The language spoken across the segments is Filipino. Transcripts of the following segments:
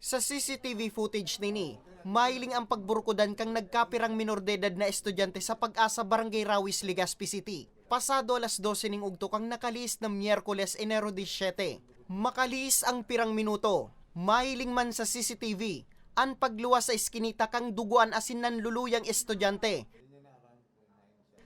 Sa CCTV footage nini, mahiling ang pagburukodan kang nagkapirang minor de edad na estudyante sa pag-asa Barangay Rawis, Legazpi City. Pasado alas 12 ning ugto kang nakalis na Miyerkules Enero 17. Makalis ang pirang minuto. Mahiling man sa CCTV, ang pagluwas sa iskinita kang duguan asin nan luluyang estudyante.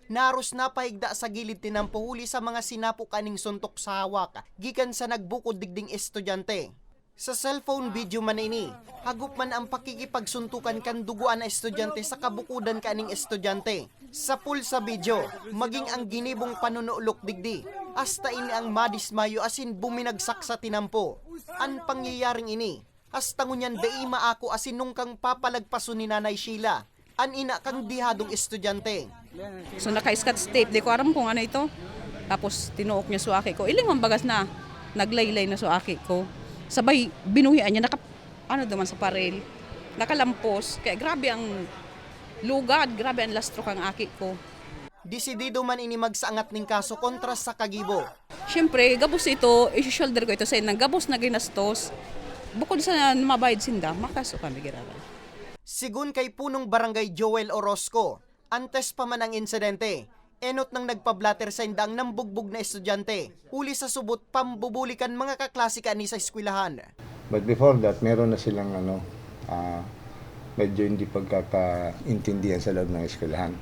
Naros na paigda sa gilid tinampo huli sa mga sinapo kaning suntok sa hawak, gikan sa nagbukod digding estudyante. Sa cellphone video man ini, hagup man ang pakikipagsuntukan kan duguan na estudyante sa kabukudan kaning estudyante. Sa pool sa video, maging ang ginibong panunulok digdi, hasta ini ang madismayo asin buminagsak sa tinampo. An pangyayaring ini, hasta ngunyan daima ako asin nung kang papalagpaso ni Nanay Sheila, an ina kang dihadong estudyante. So naka-scotch tape, di ko aram kung ano ito. Tapos tinuok niya sa aki ko. Iling ang bagas na, naglaylay na sa aki ko. Sabay binuhian niya, naka, ano naman sa parel. Nakalampos, kaya grabe ang lugad, grabe ang lastro kang aki ko. Desidido man ini magsaangat ning kaso kontra sa Kagibo. Siyempre, gabos ito, i-shoulder ko ito sa inang gabos na ginastos. Bukod sa mabayad sinda, makaso kami giraran. Sigun kay punong barangay Joel Orozco, antes pa man ang insidente, enot nang nagpablatter sa indang ng bugbog na estudyante, huli sa subot pambubulikan mga kaklasika ni sa eskwelahan. But before that, meron na silang ano, ah, medyo hindi pagkakaintindihan sa loob ng eskwelahan.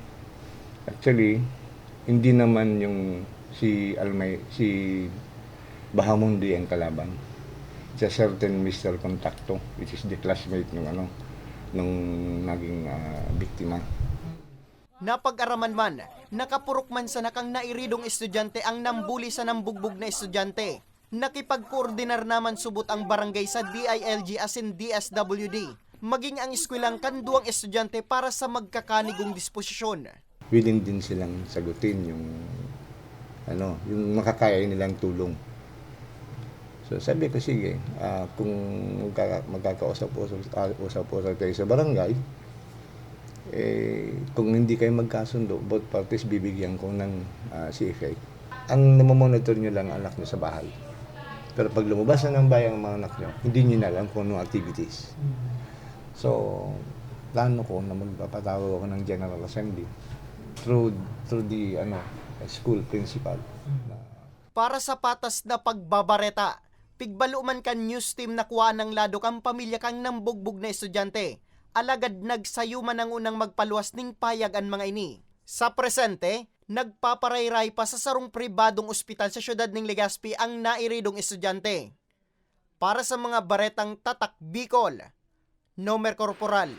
Actually, hindi naman yung si Almay, si Bahamundi ang kalaban. It's a certain Mr. Contacto, which is the classmate ng ano, nung naging ah, biktima. Napag-araman man, nakapurok man sa nakang nairidong estudyante ang nambuli sa nambugbog na estudyante. Nakipag-koordinar naman subot ang barangay sa DILG as in DSWD, maging ang eskwelang kanduang estudyante para sa magkakanigong disposisyon. willing din silang sagutin yung ano, yung makakaya nilang tulong. So sabi ko sige, ah, kung magkaka, magkakausap-usap ah, usap-usap kayo sa barangay, eh, kung hindi kayo magkasundo, both parties bibigyan ko ng ah, CFA. Ang namomonitor nyo lang ang anak nyo sa bahay. Pero pag lumabas na ng bahay ang mga anak nyo, hindi nyo na alam kung anong activities. So, plano ko na magpapatawag ako ng General Assembly through through the ano school principal. Para sa patas na pagbabareta, pigbaluman kan news team na kuha ng lado kang pamilya kang nambugbog na estudyante. Alagad nagsayuman ang unang magpaluwas ning payag ang mga ini. Sa presente, nagpaparayray pa sa sarong pribadong ospital sa syudad ng Legazpi ang nairidong estudyante. Para sa mga baretang tatak Bicol, Nomer Corporal,